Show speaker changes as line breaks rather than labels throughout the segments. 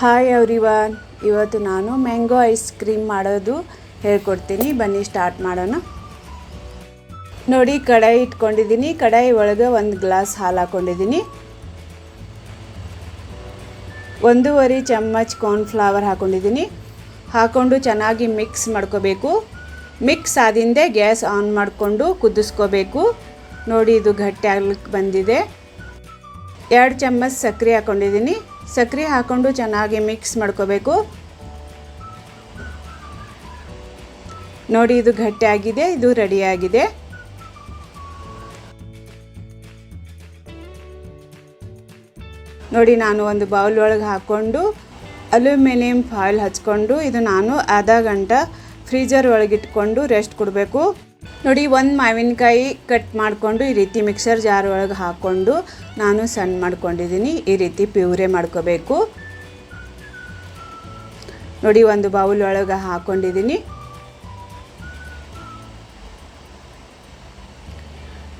Hi everyone ಇವತ್ತು ನಾನು mango ice cream ಮಾಡೋದು ಹೇಳ್ಕೊಡ್ತೀನಿ. ಬನ್ನಿ ಸ್ಟಾರ್ಟ್ ಮಾಡೋಣ. ನೋಡಿ, ಕಡಾಯಿ ಇಟ್ಕೊಂಡಿದ್ದೀನಿ. ಕಡಾಯಿ ಒಳಗೆ ಒಂದು ಗ್ಲಾಸ್ ಹಾಲು ಹಾಕ್ಕೊಂಡಿದ್ದೀನಿ ಒಂದೂವರೆ ಚಮ್ಮಚ್ ಕಾರ್ನ್ಫ್ಲವರ್ ಹಾಕ್ಕೊಂಡಿದ್ದೀನಿ ಹಾಕ್ಕೊಂಡು ಚೆನ್ನಾಗಿ ಮಿಕ್ಸ್ ಮಾಡ್ಕೋಬೇಕು. ಮಿಕ್ಸ್ ಆದಿಂದೆ ಗ್ಯಾಸ್ ಆನ್ ಮಾಡಿಕೊಂಡು ಕುದಿಸ್ಕೋಬೇಕು. ನೋಡಿ, ಇದು ಗಟ್ಟಿ ಆಗ್ಲಿಕ್ಕೆ ಬಂದಿದೆ. ಎರಡು ಚಮ್ಮಚ್ ಸಕ್ಕರೆ ಹಾಕ್ಕೊಂಡಿದ್ದೀನಿ ಸಕ್ಕರೆ ಹಾಕ್ಕೊಂಡು ಚೆನ್ನಾಗಿ ಮಿಕ್ಸ್ ಮಾಡ್ಕೋಬೇಕು. ನೋಡಿ, ಇದು ಗಟ್ಟಿಯಾಗಿದೆ, ಇದು ರೆಡಿಯಾಗಿದೆ. ನೋಡಿ, ನಾನು ಒಂದು ಬೌಲ್ ಒಳಗೆ ಹಾಕ್ಕೊಂಡು ಅಲ್ಯೂಮಿನಿಯಂ ಫಾಯಿಲ್ ಹಚ್ಕೊಂಡು ಇದು ನಾನು ಅರ್ಧ ಗಂಟೆ ಫ್ರೀಜರ್ ಒಳಗಿಟ್ಕೊಂಡು ರೆಸ್ಟ್ ಕೊಡಬೇಕು. ನೋಡಿ, ಒಂದು ಮಾವಿನಕಾಯಿ ಕಟ್ ಮಾಡಿಕೊಂಡು ಈ ರೀತಿ ಮಿಕ್ಸರ್ ಜಾರ್ ಒಳಗೆ ಹಾಕ್ಕೊಂಡು ನಾನು ಸಣ್ಣ ಮಾಡ್ಕೊಂಡಿದ್ದೀನಿ ಈ ರೀತಿ ಪ್ಯೂರೆ ಮಾಡ್ಕೋಬೇಕು. ನೋಡಿ, ಒಂದು ಬೌಲ್ ಒಳಗೆ ಹಾಕ್ಕೊಂಡಿದ್ದೀನಿ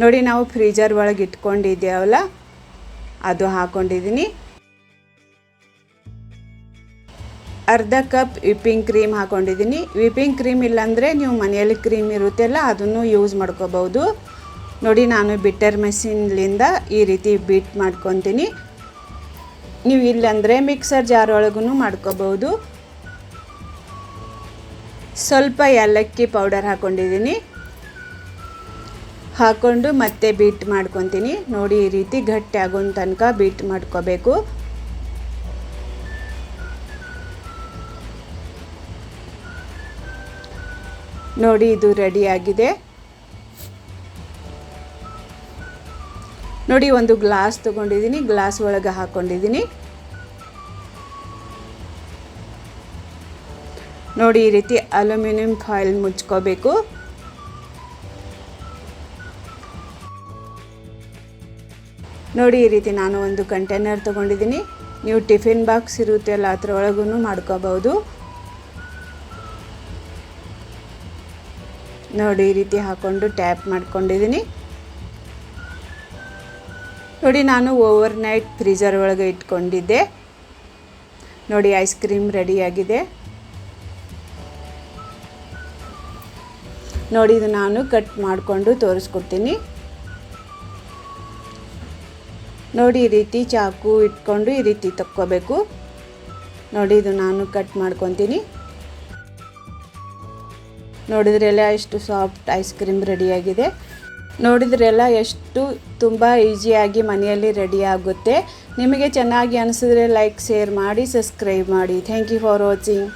ನೋಡಿ, ನಾವು ಫ್ರೀಜರ್ ಒಳಗೆ ಇಟ್ಕೊಂಡಿದ್ದೇವಲ್ಲ ಅದು ಹಾಕ್ಕೊಂಡಿದ್ದೀನಿ ಅರ್ಧ ಕಪ್ ವಿಪ್ಪಿಂಗ್ ಕ್ರೀಮ್ ಹಾಕ್ಕೊಂಡಿದ್ದೀನಿ ವಿಪ್ಪಿಂಗ್ ಕ್ರೀಮ್ ಇಲ್ಲಾಂದರೆ ನೀವು ಮನೆಯಲ್ಲಿ ಕ್ರೀಮ್ ಇರುತ್ತೆಲ್ಲ ಅದನ್ನು ಯೂಸ್ ಮಾಡ್ಕೋಬೋದು ನೋಡಿ, ನಾನು ಬಿಟ್ಟರ್ ಮೆಷಿನ್ಲಿಂದ ಈ ರೀತಿ ಬೀಟ್ ಮಾಡ್ಕೊತೀನಿ. ನೀವು ಇಲ್ಲಾಂದರೆ ಮಿಕ್ಸರ್ ಜಾರ್ ಒಳಗೂ ಮಾಡ್ಕೋಬೋದು ಸ್ವಲ್ಪ ಏಲಕ್ಕಿ ಪೌಡರ್ ಹಾಕ್ಕೊಂಡಿದ್ದೀನಿ ಹಾಕ್ಕೊಂಡು ಮತ್ತೆ ಬೀಟ್ ಮಾಡ್ಕೊತೀನಿ. ನೋಡಿ, ಈ ರೀತಿ ಗಟ್ಟಿ ಆಗೋ ತನಕ ಬೀಟ್ ಮಾಡ್ಕೋಬೇಕು. ನೋಡಿ, ಇದು ರೆಡಿಯಾಗಿದೆ ನೋಡಿ, ಒಂದು ಗ್ಲಾಸ್ ತಗೊಂಡಿದ್ದೀನಿ ಗ್ಲಾಸ್ ಒಳಗೆ ಹಾಕ್ಕೊಂಡಿದ್ದೀನಿ ನೋಡಿ, ಈ ರೀತಿ ಅಲ್ಯೂಮಿನಿಯಂ ಫಾಯಿಲ್ ಮುಚ್ಕೋಬೇಕು. ನೋಡಿ, ಈ ರೀತಿ ನಾನು ಒಂದು ಕಂಟೈನರ್ ತೊಗೊಂಡಿದ್ದೀನಿ. ನೀವು ಟಿಫಿನ್ ಬಾಕ್ಸ್ ಇರುತ್ತೆ ಅಲ್ಲ ಅದರೊಳಗೂ ಮಾಡ್ಕೋಬೋದು. ನೋಡಿ ಈ ರೀತಿ ಹಾಕ್ಕೊಂಡು ಟ್ಯಾಪ್ ಮಾಡ್ಕೊಂಡಿದ್ದೀನಿ. ನೋಡಿ ನಾನು ಓವರ್ ನೈಟ್ ಫ್ರೀಜರ್ ಒಳಗೆ ಇಟ್ಕೊಂಡಿದ್ದೆ. ನೋಡಿ ಐಸ್ ಕ್ರೀಮ್ ರೆಡಿಯಾಗಿದೆ. ನೋಡಿ ಇದು ನಾನು ಕಟ್ ಮಾಡಿಕೊಂಡು ತೋರಿಸ್ಕೊಡ್ತೀನಿ. ನೋಡಿ ಈ ರೀತಿ ಚಾಕು ಇಟ್ಕೊಂಡು ಈ ರೀತಿ ತಕ್ಕೋಬೇಕು. ನೋಡಿ ಇದು ನಾನು ಕಟ್ ಮಾಡ್ಕೊತೀನಿ. ನೋಡಿದ್ರೆಲ್ಲ ಎಷ್ಟು ಸಾಫ್ಟ್ ಐಸ್ ಕ್ರೀಮ್ ರೆಡಿಯಾಗಿದೆ. ನೋಡಿದ್ರೆಲ್ಲ ಎಷ್ಟು ತುಂಬ ಈಸಿಯಾಗಿ ಮನೆಯಲ್ಲಿ ರೆಡಿ ಆಗುತ್ತೆ. ನಿಮಗೆ ಚೆನ್ನಾಗಿ ಅನಿಸಿದ್ರೆ ಲೈಕ್, ಶೇರ್ ಮಾಡಿ, ಸಬ್ಸ್ಕ್ರೈಬ್ ಮಾಡಿ. Thank you for watching.